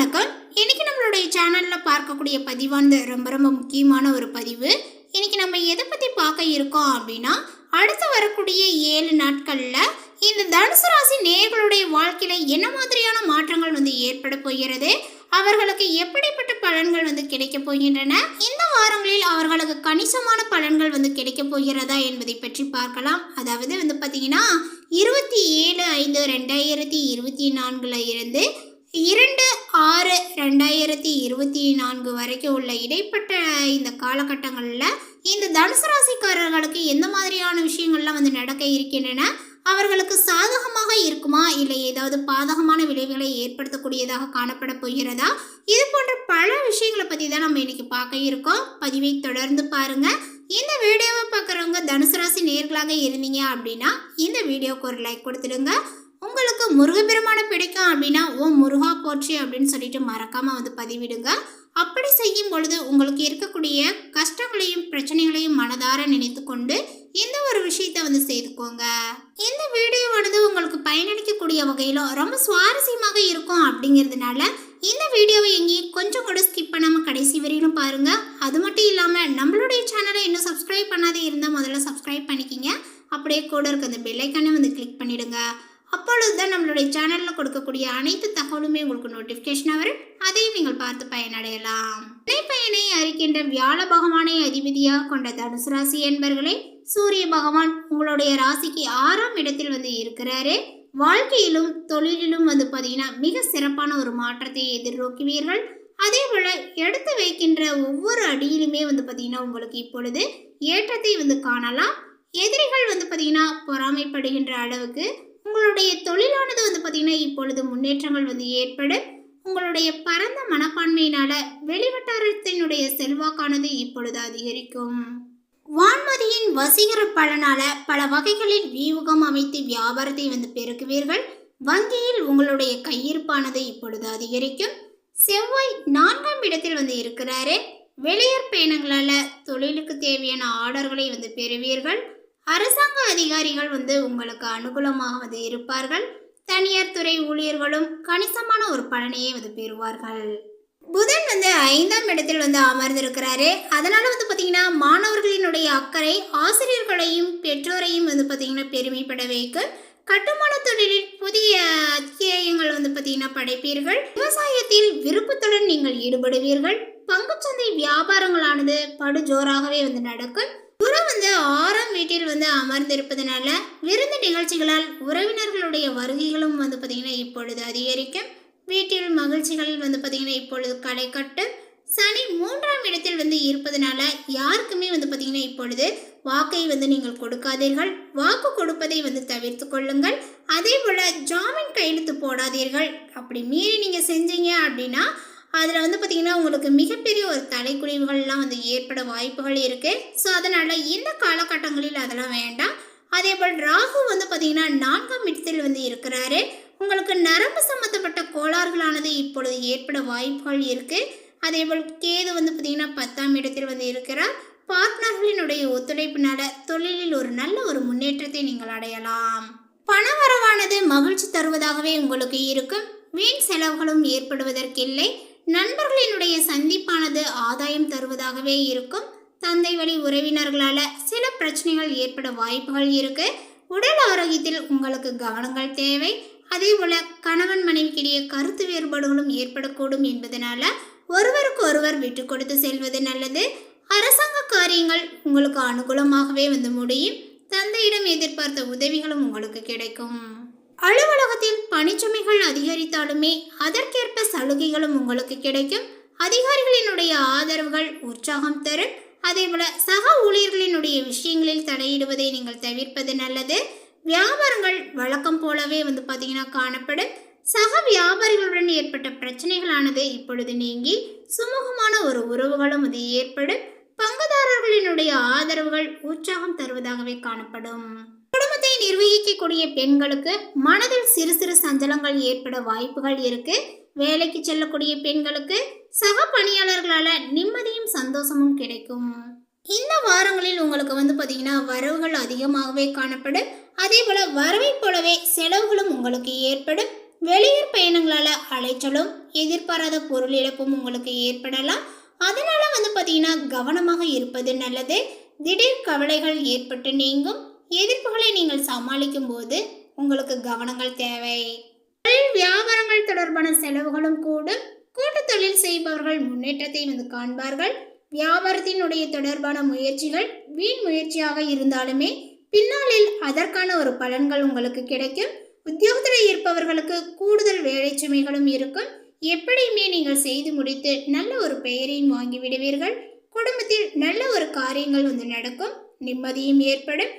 வணக்கம். இன்னைக்கு நம்மளுடைய சேனலில் பார்க்கக்கூடிய பதிவானது ரொம்ப ரொம்ப முக்கியமான ஒரு பதிவு. இன்னைக்கு நம்ம எதை பற்றி பார்க்க இருக்கோம் அப்படின்னா அடுத்து வரக்கூடிய ஏழு நாட்களில் இந்த தனுசு ராசி நேர்களுடைய வாழ்க்கையில் என்ன மாதிரியான மாற்றங்கள் வந்து ஏற்பட போகிறது? அவர்களுக்கு எப்படிப்பட்ட பலன்கள் வந்து கிடைக்க போகின்றன? இந்த வாரங்களில் அவர்களுக்கு கணிசமான பலன்கள் வந்து கிடைக்க போகிறதா என்பதை பற்றி பார்க்கலாம். அதாவது வந்து பார்த்தீங்கன்னா இருபத்தி ஏழு ஐந்து ரெண்டாயிரத்தி இருபத்தி நான்கில் இருந்து இரண்டு ஆறு ரெண்டாயிரத்தி இருபத்தி நான்கு வரைக்கும் உள்ள இடைப்பட்ட இந்த காலகட்டங்களில் இந்த தனுசு ராசிக்காரர்களுக்கு எந்த மாதிரியான விஷயங்கள்லாம் வந்து நடக்க இருக்கின்றன? அவர்களுக்கு சாதகமாக இருக்குமா? இல்லை ஏதாவது பாதகமான விளைவுகளை ஏற்படுத்தக்கூடியதாக காணப்பட போகிறதா? இது போன்ற பல விஷயங்களை பற்றி தான் நம்ம இன்னைக்கு பார்க்க இருக்கோம். பதிவை தொடர்ந்து பாருங்க. இந்த வீடியோவை பார்க்குறவங்க தனுசு ராசி நேர்களாக இருந்தீங்க அப்படின்னா இந்த வீடியோவுக்கு ஒரு லைக் கொடுத்துடுங்க. உங்களுக்கு முருகப்பெருமானை பிடிக்கும் அப்படின்னா ஓ முருகா போற்றி அப்படின்னு சொல்லிட்டு மறக்காம வந்து பதிவிடுங்க. அப்படி செய்யும் பொழுது உங்களுக்கு இருக்கக்கூடிய கஷ்டங்களையும் பிரச்சனைகளையும் மனதார நினைத்து கொண்டு இந்த ஒரு விஷயத்தை வந்து செய்துக்கோங்க. இந்த வீடியோவானது உங்களுக்கு பயனளிக்கக்கூடிய வகையிலும் ரொம்ப சுவாரஸ்யமாக இருக்கும் அப்படிங்கிறதுனால இந்த வீடியோவை எங்கேயும் கொஞ்சம் கூட ஸ்கிப் பண்ணாமல் கடைசி வரையிலும் பாருங்க. அது மட்டும் இல்லாமல் நம்மளுடைய சேனலை இன்னும் சப்ஸ்கிரைப் பண்ணாதே இருந்தால் முதல்ல சப்ஸ்கிரைப் பண்ணிக்கிங்க. அப்படியே கூட இருக்க அந்த பெல்லைக்கானே வந்து கிளிக் பண்ணிவிடுங்க அப்பொழுது தான் நம்மளுடைய சேனலில் கொடுக்கக்கூடிய அனைத்து தகவலுமே உங்களுக்கு நோட்டிஃபிகேஷனாக வரும். அதையும் நீங்கள் பார்த்து பயனடையலாம். பயனை அறிக்கின்ற வியாழ பகவானை அதிபதியாக கொண்ட தனுசு ராசி என்பர்களே சூரிய பகவான் உங்களுடைய ராசிக்கு ஆறாம் இடத்தில் வந்து இருக்கிறாரு. வாழ்க்கையிலும் தொழிலிலும் வந்து பார்த்தீங்கன்னா மிக சிறப்பான ஒரு மாற்றத்தை எதிர்நோக்குவீர்கள். அதே போல எடுத்து வைக்கின்ற ஒவ்வொரு அடியிலுமே வந்து பார்த்தீங்கன்னா உங்களுக்கு இப்பொழுது ஏற்றத்தை வந்து காணலாம். எதிரிகள் வந்து பார்த்தீங்கன்னா பொறாமைப்படுகின்ற அளவுக்கு உங்களுடைய தொழிலானது வந்து பார்த்தீங்கன்னா இப்பொழுது முன்னேற்றங்கள் வந்து ஏற்படும். உங்களுடைய பரந்த மனப்பான்மையினால வெளிவட்டாரத்தினுடைய செல்வாக்கானது இப்பொழுது அதிகரிக்கும். வான்மதியின் வசீகர பலனால பல வகைகளில் வியூகம் அமைத்து வியாபாரத்தை வந்து பெருக்குவீர்கள். வங்கியில் உங்களுடைய கையிருப்பானது இப்பொழுது அதிகரிக்கும். செவ்வாய் நான்காம் இடத்தில் வந்து இருக்கிறாரு. வெளியூர் பயணங்களால தொழிலுக்கு தேவையான ஆர்டர்களை வந்து பெறுவீர்கள். அரசாங்க அதிகாரிகள் வந்து உங்களுக்கு அனுகூலமாக வந்து இருப்பார்கள். தனியார் துறை ஊழியர்களும் கணிசமான ஒரு பலனையே வந்து பெறுவார்கள். புதன் வந்து ஐந்தாம் இடத்தில் வந்து அமர்ந்திருக்கிறாரு. அதனால வந்து பார்த்தீங்கன்னா மாணவர்களினுடைய அக்கறை ஆசிரியர்களையும் பெற்றோரையும் வந்து பார்த்தீங்கன்னா பெருமைப்பட வைக்கும் கட்டுமான தொழிலில் புதிய அத்தியாயங்கள் வந்து பார்த்தீங்கன்னா படைப்பீர்கள். விவசாயத்தில் விருப்பத்துடன் நீங்கள் ஈடுபடுவீர்கள். பங்குச்சந்தை வியாபாரங்களானது படுஜோராகவே வந்து நடக்கும். குரு வந்து ஆறாம் வீட்டில் வந்து அமர்ந்திருப்பதனால விருந்து நிகழ்ச்சிகளால் உறவினர்களுடைய வருகைகளும் வந்து பார்த்திங்கன்னா இப்பொழுது அதிகரிக்கும். வீட்டில் மகிழ்ச்சிகள் வந்து பார்த்தீங்கன்னா இப்பொழுது களை கட்டும். சனி மூன்றாம் இடத்தில் வந்து இருப்பதனால யாருக்குமே வந்து பார்த்தீங்கன்னா இப்பொழுது வாக்கை வந்து நீங்கள் கொடுக்காதீர்கள். வாக்கு கொடுப்பதை வந்து தவிர்த்து கொள்ளுங்கள். அதே போல் ஜாமீன் கையெழுத்து போடாதீர்கள். அப்படி மீறி நீங்கள் செஞ்சீங்க அப்படின்னா அதில் வந்து பார்த்திங்கன்னா உங்களுக்கு மிகப்பெரிய ஒரு தலைக்குழிவுகள்லாம் வந்து ஏற்பட வாய்ப்புகள் இருக்குது ஸோ அதனால் இந்த காலகட்டங்களில் அதெல்லாம் வேண்டாம். அதே போல் ராகு வந்து பார்த்திங்கன்னா நான்காம் இடத்தில் வந்து இருக்கிறாரு. உங்களுக்கு நரம்பு சம்மந்தப்பட்ட கோளாறுகளானது இப்பொழுது ஏற்பட வாய்ப்புகள் இருக்குது அதே போல் கேது வந்து பார்த்திங்கன்னா பத்தாம் இடத்தில் வந்து இருக்கிறார். பார்ட்னர்களினுடைய ஒத்துழைப்பினால தொழிலில் ஒரு நல்ல ஒரு முன்னேற்றத்தை நீங்கள் அடையலாம். பணவரவானது மகிழ்ச்சி தருவதாகவே உங்களுக்கு இருக்கும். வீண் செலவுகளும் ஏற்படுவதற்கில்லை. நண்பர்களினுடைய சந்திப்பானது ஆதாயம் தருவதாகவே இருக்கும். தந்தை வழி உறவினர்களால் சில பிரச்சனைகள் ஏற்பட வாய்ப்புகள் இருக்கு. உடல் ஆரோக்கியத்தில் உங்களுக்கு கவனங்கள் தேவை. அதே போல கணவன் மனைவிக்கிடையே கருத்து வேறுபாடுகளும் ஏற்படக்கூடும் என்பதனால ஒருவருக்கு ஒருவர் விட்டு கொடுத்து செல்வது நல்லது. அரசாங்க காரியங்கள் உங்களுக்கு அனுகூலமாகவே வந்து முடியும். தந்தையிடம் எதிர்பார்த்த உதவிகளும் உங்களுக்கு கிடைக்கும். அலுவலகத்தில் பணிச்சுமைகள் அதிகரித்தாலுமே அதற்கேற்ப சலுகைகளும் உங்களுக்கு கிடைக்கும். அதிகாரிகளினுடைய ஆதரவுகள் உற்சாகம் தரும். அதேபோல சக ஊழியர்களினுடைய விஷயங்களில் தலையிடுவதை நீங்கள் தவிர்ப்பது நல்லது. வியாபாரங்கள் வழக்கம் போலவே வந்து பார்த்தீங்கன்னா காணப்படும். சக வியாபாரிகளுடன் ஏற்பட்ட பிரச்சனைகளானது இப்பொழுது நீங்கி சுமூகமான ஒரு உறவுகளும் அது ஏற்படும். பங்குதாரர்களினுடைய ஆதரவுகள் உற்சாகம் தருவதாகவே காணப்படும். குடும்பத்தை நிர்வகிக்கக்கூடிய பெண்களுக்கு மனதில் சிறு சிறு சஞ்சலங்கள் ஏற்பட வாய்ப்புகள் இருக்கு. வேலைக்கு செல்லக்கூடிய பெண்களுக்கு சக பணியாளர்களால நிம்மதியும் சந்தோஷமும் கிடைக்கும். இந்த வாரங்களில் உங்களுக்கு வந்து பார்த்தீங்கன்னா வரவுகள் அதிகமாகவே காணப்படும். அதே போல வரவை போலவே செலவுகளும் உங்களுக்கு ஏற்படும். வெளியூர் பயணங்களால அலைச்சலும் எதிர்பாராத பொருள் இழப்பும் உங்களுக்கு ஏற்படலாம். அதனால வந்து பார்த்தீங்கன்னா கவனமாக இருப்பது நல்லது. திடீர் கவலைகள் ஏற்பட்டு நீங்கும். எதிர்ப்புகளை நீங்கள் சமாளிக்கும் போது உங்களுக்கு கவனங்கள் தேவை. தொழில் வியாபாரங்கள் தொடர்பான செலவுகளும் கூடும். கூட்டு தொழில் செய்பவர்கள் முன்னேற்றத்தை வந்து காண்பார்கள். வியாபாரத்தினுடைய தொடர்பான முயற்சிகள் வீண் முயற்சியாக இருந்தாலுமே பின்னாளில் அதற்கான ஒரு பலன்கள் உங்களுக்கு கிடைக்கும். உத்தியோகத்தில் இருப்பவர்களுக்கு கூடுதல் வேலை சுமைகளும் இருக்கும். எப்படியுமே நீங்கள் செய்து முடித்து நல்ல ஒரு பெயரையும் வாங்கி விடுவீர்கள். குடும்பத்தில் நல்ல ஒரு காரியங்கள் வந்து நடக்கும். நிம்மதியும் ஏற்படும்.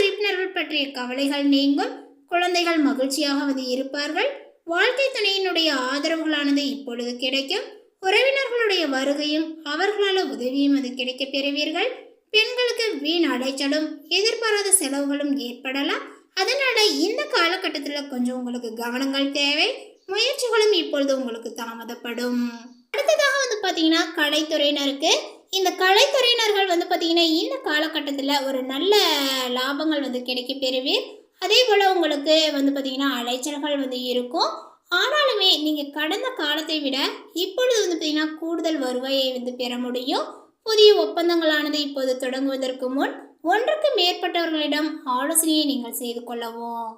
உறுப்பினர்கள் பற்றிய கவலைகள் நீங்கும். குழந்தைகள் மகிழ்ச்சியாக வந்து இருப்பார்கள். வாழ்க்கை துணையினுடைய ஆதரவுகளானது இப்பொழுது கிடைக்கும். உறவினர்களுடைய வருகையும் அவர்களால் உதவியும் அது கிடைக்கப் பெறுவீர்கள். பெண்களுக்கு வீண் அடைச்சலும் எதிர்பாராத செலவுகளும் ஏற்படலாம். அதனால இந்த காலகட்டத்தில் கொஞ்சம் உங்களுக்கு கவனங்கள் தேவை. முயற்சிகளும் இப்பொழுது உங்களுக்கு தாமதப்படும். அடுத்ததாக வந்து பார்த்தீங்கன்னா கலைத்துறையினருக்கு இந்த கலைத்துறையினர்கள் வந்து பார்த்திங்கன்னா இந்த காலகட்டத்தில் ஒரு நல்ல லாபங்கள் வந்து கிடைக்க பெறுவீர் அதே போல் உங்களுக்கு வந்து பார்த்திங்கன்னா அலைச்சல்கள் வந்து இருக்கும். ஆனாலுமே நீங்கள் கடந்த காலத்தை விட இப்பொழுது வந்து பார்த்திங்கன்னா கூடுதல் வருவாயை வந்து பெற முடியும். புதிய ஒப்பந்தங்களானது இப்போது தொடங்குவதற்கு முன் ஒன்றுக்கு மேற்பட்டவர்களிடம் ஆலோசனையை நீங்கள் செய்து கொள்ளவும்.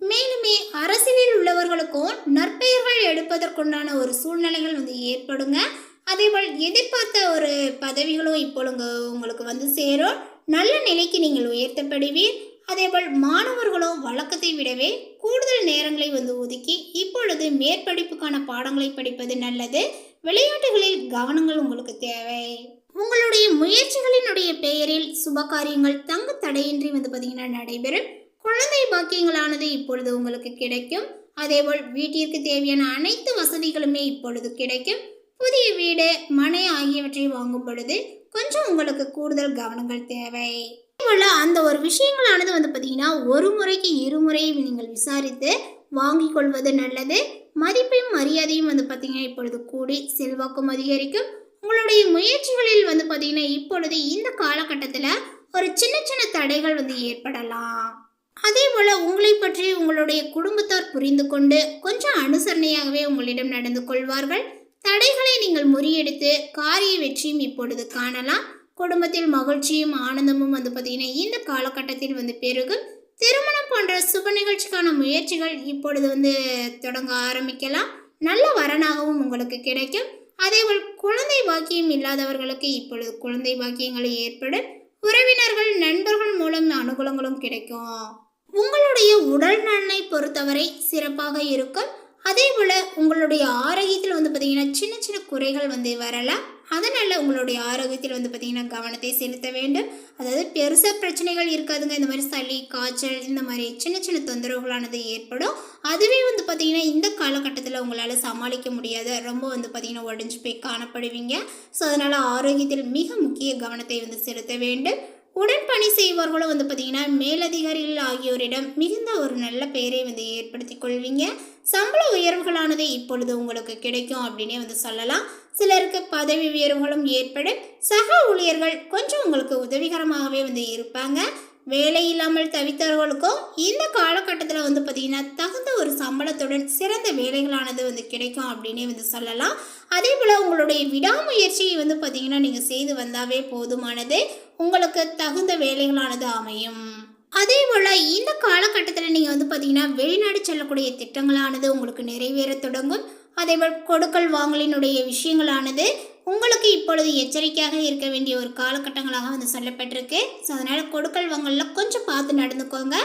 மேலுமே அரசியலில் உள்ளவர்களுக்கும் நற்பெயர்கள் எடுப்பதற்குண்டான ஒரு சூழ்நிலைகள் வந்து ஏற்படுங்க. அதே போல் எதிர்பார்த்த ஒரு பதவிகளும் இப்பொழுது உங்களுக்கு வந்து சேரும். நல்ல நிலைக்கு நீங்கள் உயர்த்தப்படுவீர். அதேபோல் மாணவர்களும் வழக்கத்தை விடவே கூடுதல் நேரங்களை வந்து ஒதுக்கி இப்பொழுது மேற்படிப்புக்கான பாடங்களை படிப்பது நல்லது. விளையாட்டுகளில் கவனங்கள் உங்களுக்கு தேவை. உங்களுடைய முயற்சிகளினுடைய பெயரில் சுப காரியங்கள் தங்கு தடையின்றி வந்து பார்த்தீங்கன்னா நடைபெறும். குழந்தை பாக்கியங்களானது இப்பொழுது உங்களுக்கு கிடைக்கும். அதேபோல் வீட்டிற்கு தேவையான அனைத்து வசதிகளுமே இப்பொழுது கிடைக்கும். புதிய வீடு மனை ஆகியவற்றை வாங்கும் பொழுது கொஞ்சம் உங்களுக்கு கூடுதல் கவனங்கள் தேவை. உள்ள அந்த ஒரு விஷயங்களானது வந்து பார்த்தீங்கன்னா ஒரு முறைக்கு இருமுறை நீங்கள் விசாரித்து வாங்கிக் கொள்வது நல்லது. மதிப்பையும் மரியாதையும் வந்து பார்த்தீங்கன்னா இப்பொழுது கூடி செல்வாக்கும் அதிகரிக்கும். உங்களுடைய முயற்சிகளில் வந்து பார்த்தீங்கன்னா இப்பொழுது இந்த காலகட்டத்தில் ஒரு சின்ன சின்ன தடைகள் வந்து ஏற்படலாம். அதே போல் உங்களை பற்றி உங்களுடைய குடும்பத்தார் புரிந்து கொண்டு கொஞ்சம் அனுசரணையாகவே உங்களிடம் நடந்து கொள்வார்கள். தடைகளை நீங்கள் முறியடித்து காரிய வெற்றியும் இப்பொழுது காணலாம். குடும்பத்தில் மகிழ்ச்சியும் ஆனந்தமும் வந்து பார்த்தீங்கன்னா இந்த காலகட்டத்தில் வந்து பெருகும். திருமணம் போன்ற சுப நிகழ்ச்சிக்கான முயற்சிகள் இப்பொழுது வந்து தொடங்க ஆரம்பிக்கலாம். நல்ல வரனாகவும் உங்களுக்கு கிடைக்கும். அதேபோல் குழந்தை பாக்கியம் இல்லாதவர்களுக்கு இப்பொழுது குழந்தை பாக்கியங்களை ஏற்படும். உறவினர்கள் நண்பர்கள் மூலம் அனுகூலங்களும் கிடைக்கும். உங்களுடைய உடல் நலனை பொறுத்தவரை சிறப்பாக இருக்கும். அதே போல் உங்களுடைய ஆரோக்கியத்தில் வந்து பார்த்தீங்கன்னா சின்ன சின்ன குறைகள் வந்து வரலாம். அதனால் உங்களுடைய ஆரோக்கியத்தில் வந்து பார்த்திங்கன்னா கவனத்தை செலுத்த வேண்டும். அதாவது பெருசாக பிரச்சனைகள் இருக்காதுங்க. இந்த மாதிரி சளி காய்ச்சல் இந்த மாதிரி சின்ன சின்ன தொந்தரவுகளானது ஏற்படும். அதுவே வந்து பார்த்திங்கன்னா இந்த காலகட்டத்தில் உங்களால் சமாளிக்க முடியாது. ரொம்ப வந்து பார்த்திங்கன்னா உடஞ்சி போய் காணப்படுவீங்க. ஸோ அதனால் ஆரோக்கியத்தில் மிக முக்கிய கவனத்தை வந்து செலுத்த வேண்டும். உடன் பணி செய்பவர்களும் வந்து பார்த்தீங்கன்னா மேலதிகாரிகள் ஆகியோரிடம் மிகுந்த ஒரு நல்ல பெயரை வந்து ஏற்படுத்தி கொள்வீங்க. சம்பள உயர்வுகளானது இப்பொழுது உங்களுக்கு கிடைக்கும் அப்படின்னே வந்து சொல்லலாம். சிலருக்கு பதவி உயர்வுகளும் ஏற்படும். சக ஊழியர்கள் கொஞ்சம் உங்களுக்கு உதவிகரமாகவே வந்து இருப்பாங்க. வேலை இல்லாமல் தவித்தவர்களுக்கும் இந்த காலகட்டத்தில் வந்து பார்த்திங்கன்னா தகுந்த ஒரு சம்பளத்துடன் சிறந்த வேலைகளானது வந்து கிடைக்கும் அப்படின்னே வந்து சொல்லலாம். அதே போல் உங்களுடைய விடாமுயற்சியை வந்து பார்த்திங்கன்னா நீங்கள் செய்து வந்தாவே போதுமானது. உங்களுக்கு தகுந்த வேலைகளானது அமையும். அதே போல் இந்த காலகட்டத்தில் நீங்கள் வந்து பார்த்தீங்கன்னா வெளிநாடு செல்லக்கூடிய திட்டங்களானது உங்களுக்கு நிறைவேற தொடங்கும். அதேபோல் கொடுக்கல் வாங்கலினுடைய விஷயங்களானது உங்களுக்கு இப்பொழுது எச்சரிக்கையாக இருக்க வேண்டிய ஒரு காலகட்டங்களாக வந்து சொல்லப்பட்டிருக்கு. ஸோ அதனால் கொடுக்கல் வாங்கலில் கொஞ்சம் பார்த்து நடந்துக்கோங்க.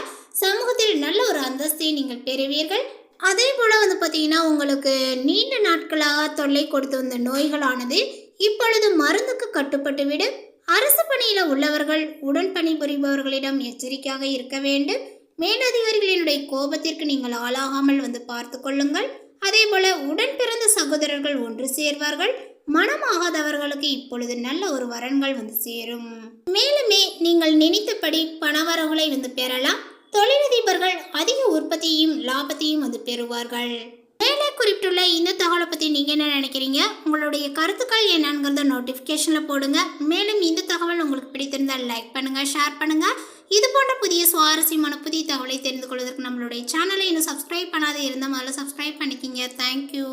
சமூகத்தில் நல்ல ஒரு அந்தஸ்தை நீங்கள் பெறுவீர்கள். அதே போல் வந்து பார்த்திங்கன்னா உங்களுக்கு நீண்ட நாட்களாக தொல்லை கொடுத்து வந்த நோய்களானது இப்பொழுது மருந்துக்கு கட்டுப்பட்டு விடும் அரசு பணியில் உள்ளவர்கள் உடன் பணிபுரிபவர்களிடம் எச்சரிக்கையாக இருக்க வேண்டும். மேலதிகாரிகளினுடைய கோபத்திற்கு நீங்கள் ஆளாகாமல் வந்து பார்த்து கொள்ளுங்கள். அதே போல் உடன் பிறந்த சகோதரர்கள் ஒன்று சேர்வார்கள். மனமாகாதவர்களுக்கு இப்பொழுது நல்ல ஒரு வரன்கள் வந்து சேரும். மேலுமே நீங்கள் நினைத்தபடி பணவரவுகளை வந்து பெறலாம். தொழிலதிபர்கள் அதிக உற்பத்தியையும் லாபத்தையும் வந்து பெறுவார்கள். மேலே குறிப்பிட்டுள்ள இந்த தகவலை பற்றி நீங்கள் என்ன நினைக்கிறீங்க? உங்களுடைய கருத்துக்கள் என்னங்கிறத நோட்டிஃபிகேஷனில் போடுங்க. மேலும் இந்த தகவல் உங்களுக்கு பிடித்திருந்தால் லைக் பண்ணுங்கள் ஷேர் பண்ணுங்கள் இது போன்ற புதிய சுவாரஸ்யமான புதிய தகவலை தெரிந்து கொள்வதற்கு நம்மளுடைய சேனலை இன்னும் சப்ஸ்கிரைப் பண்ணாத இருந்தால் முதல்ல சப்ஸ்கிரைப் பண்ணிக்கிங்க. தேங்க்யூ